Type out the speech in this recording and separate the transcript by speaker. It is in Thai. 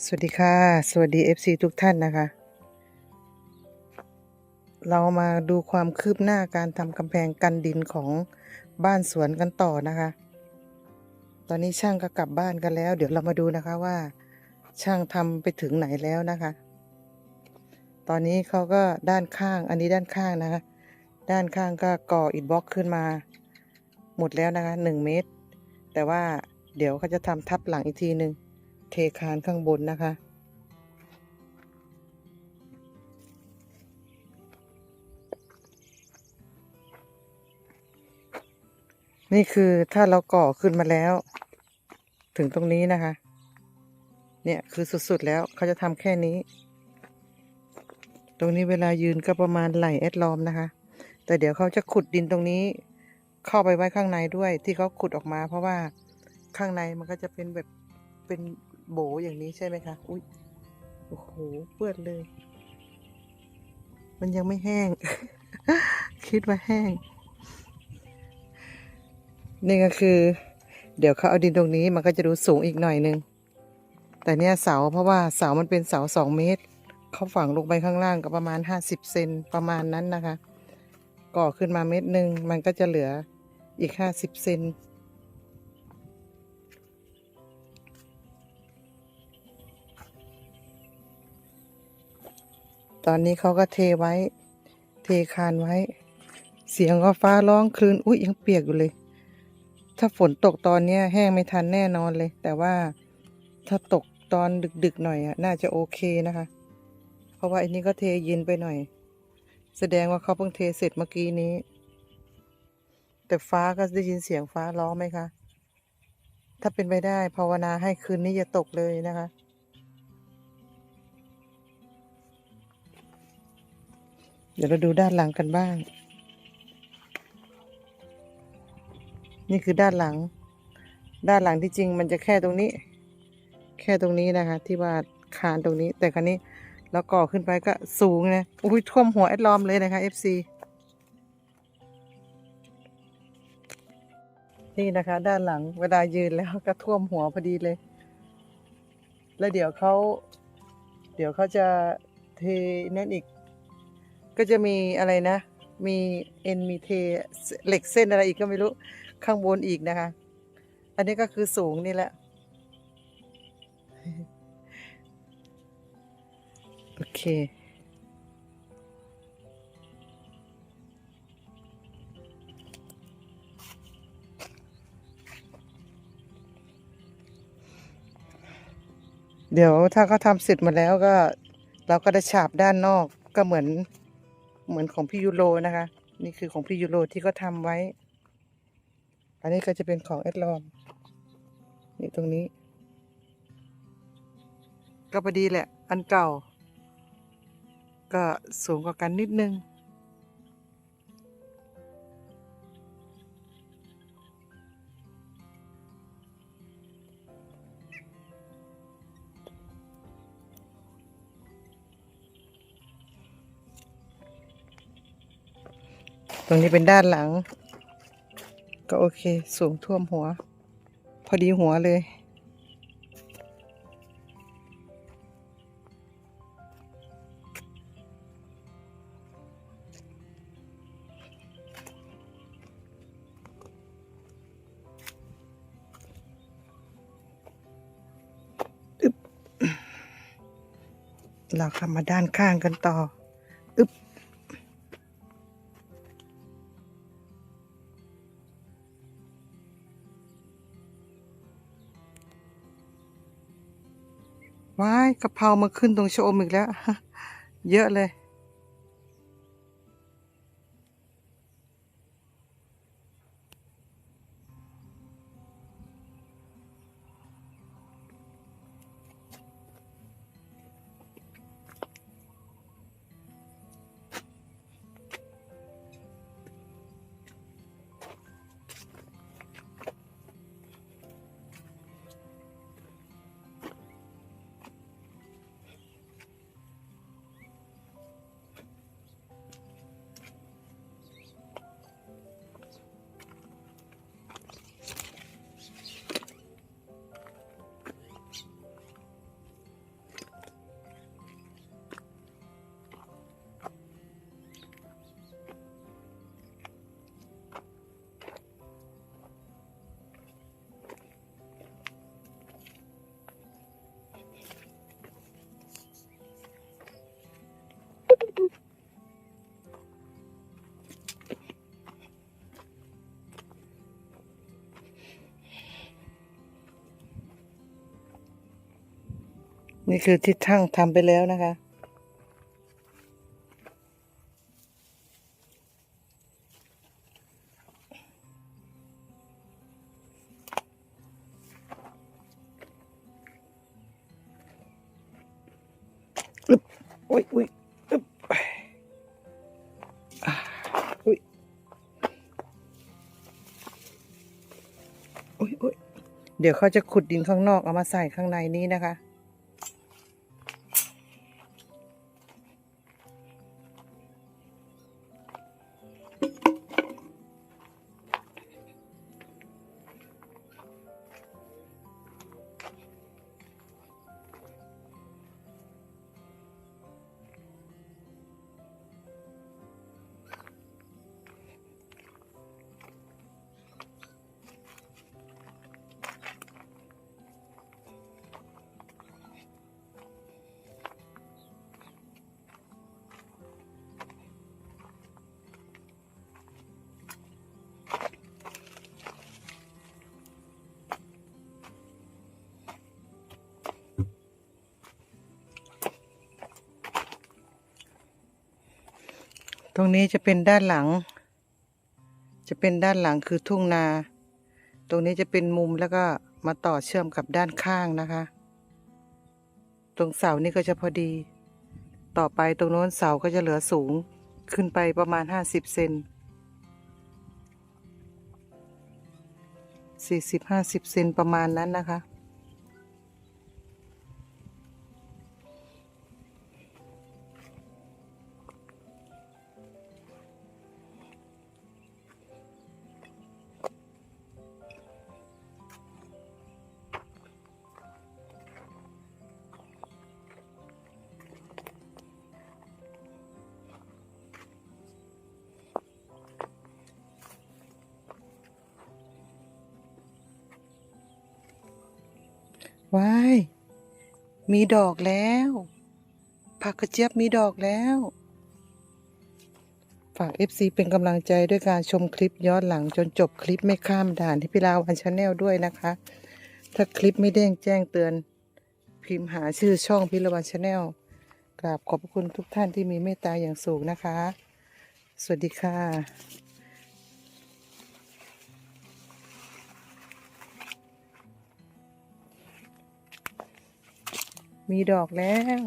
Speaker 1: สวัสดีค่ะ สวัสดี FC ทุกท่านนะคะ เรามาดูความคืบหน้าการทำกำแพงกันดินของบ้านสวนกันต่อนะคะ ตอนนี้ช่างก็กลับบ้านกันแล้ว เดี๋ยวเรามาดูนะคะว่า ช่างทำไปถึงไหนแล้วนะคะ ตอนนี้เขาก็ด้านข้าง อันนี้ด้านข้างนะคะ ด้านข้างก็ก่ออิฐบล็อกขึ้นมา หมดแล้วนะคะหนึ่งเมตร แต่ว่าเดี๋ยวเขาจะทำทับหลังอีกทีหนึ่ง เทคานข้างบนนะคะ นี่คือถ้าเราก่อขึ้นมาแล้ว ถึงตรงนี้นะคะ เนี่ยคือสุดๆแล้วเขาจะทำแค่นี้ ตรงนี้เวลายืนก็ประมาณไหล่แอดลอมนะคะ แต่เดี๋ยวเขาจะขุดดินตรงนี้เข้าไปไว้ข้างในด้วยที่เขาขุดออกมา เพราะว่าข้างในมันก็จะเป็นแบบเป็น โบอย่างนี้ใช่ไหมคะ อุ้ยโอ้โหเปื้อนเลย มันยังไม่แห้ง คิดว่าแห้ง นี่ก็คือ เดี๋ยวเขาเอาดินตรงนี้มันก็จะดูสูงอีกหน่อยนึง แต่เนี่ยเสาเพราะว่าเสามันเป็นเสาสองเมตร เขาฝังลงไปข้างล่างก็ประมาณห้าสิบเซนประมาณนั้นนะคะ ก่อขึ้นมาเมตรหนึ่งมันก็จะเหลืออีกห้าสิบเซน ตอนนี้เขาก็เทไว้ เทคานไว้ เสียงก็ฟ้าร้องคลืนอุ๊ยยังเปียกอยู่เลย ถ้าฝนตกตอนเนี้ยแห้งไม่ทันแน่นอนเลย แต่ว่าถ้าตกตอนดึกๆหน่อยอะน่าจะโอเคนะคะ เพราะว่าอันนี้ก็เทเย็นไปหน่อย แสดงว่าเขาเพิ่งเทเสร็จเมื่อกี้นี้ แต่ฟ้าก็ได้ยินเสียงฟ้าร้องไหมคะ ถ้าเป็นไปได้ภาวนาให้คืนนี้อย่าตกเลยนะคะ เดี๋ยวเราดูด้านหลังกันบ้าง นี่คือด้านหลัง ด้านหลังที่จริงมันจะแค่ตรงนี้ แค่ตรงนี้นะคะ ที่ว่าคานตรงนี้ แต่ครั้นี้เราก่อขึ้นไปก็สูงนะอุ้ยท่วมหัวแอดลอมเลยนะคะ FC นี่นะคะ ด้านหลังเวลายืนแล้วก็ท่วมหัวพอดีเลย แล้วเดี๋ยวเขาเดี๋ยวเขาจะเทนั่นอีก ก็จะมีอะไรนะ มีเอ็นมีเทเหล็กเส้นอะไรอีกก็ไม่รู้ข้างบนอีกนะคะ อันนี้ก็คือสูงนี่แหละ โอเค เดี๋ยวถ้าเขาทำเสร็จมาแล้วก็ เราก็จะฉาบด้านนอกก็เหมือน เหมือนของพี่ยูโรนะคะ นี่คือของพี่ยูโรที่เขาทำไว้ อันนี้ก็จะเป็นของแอดลอมนี่ตรงนี้ ก็พอดีแหละ อันเก่า ก็สูงกว่ากันนิดนึง ตรงนี้เป็นด้านหลัง ก็โอเค สูงท่วมหัว พอดีหัวเลยเราขับมาด้านข้างกันต่อ ว้ายกะเพรามาขึ้นตรงชะอมอีกแล้ว เยอะเลย นี่คือที่ทั้งทำไปแล้วนะคะ อึ๊บอุ้ยอุ้ยอึบอุ้ยอุ้ยอุ้ยเดี๋ยวเขาจะขุดดินข้างนอกเอามาใส่ข้างในนี้นะคะ รงนี้จะเป็นด้านหลัง จะเป็นด้านหลังคือทุ่งนา ตรงนี้จะเป็นมุมแล้วก็มาต่อเชื่อมกับด้านข้างนะคะ ตรงเสานี่ก็จะพอดี ต่อไปตรงโน้นเสาก็จะเหลือสูงขึ้นไปประมาณห้าสิบเซนสี่สิบห้าสิบเซนประมาณนั้นนะคะ ว้าย มีดอกแล้ว ผักกระเจี๊ยบมีดอกแล้ว ฝาก FC เป็นกำลังใจด้วยการชมคลิปย้อนหลังจนจบคลิปไม่ข้ามด่านที่พิลาวันชาแนลด้วยนะคะ ถ้าคลิปไม่เด้งแจ้งเตือน พิมพ์หาชื่อช่องพิลาวันชาแนลกราบขอบพระคุณทุกท่านที่มีเมตตาอย่างสูงนะคะ สวัสดีค่ะ มีดอกแล้ว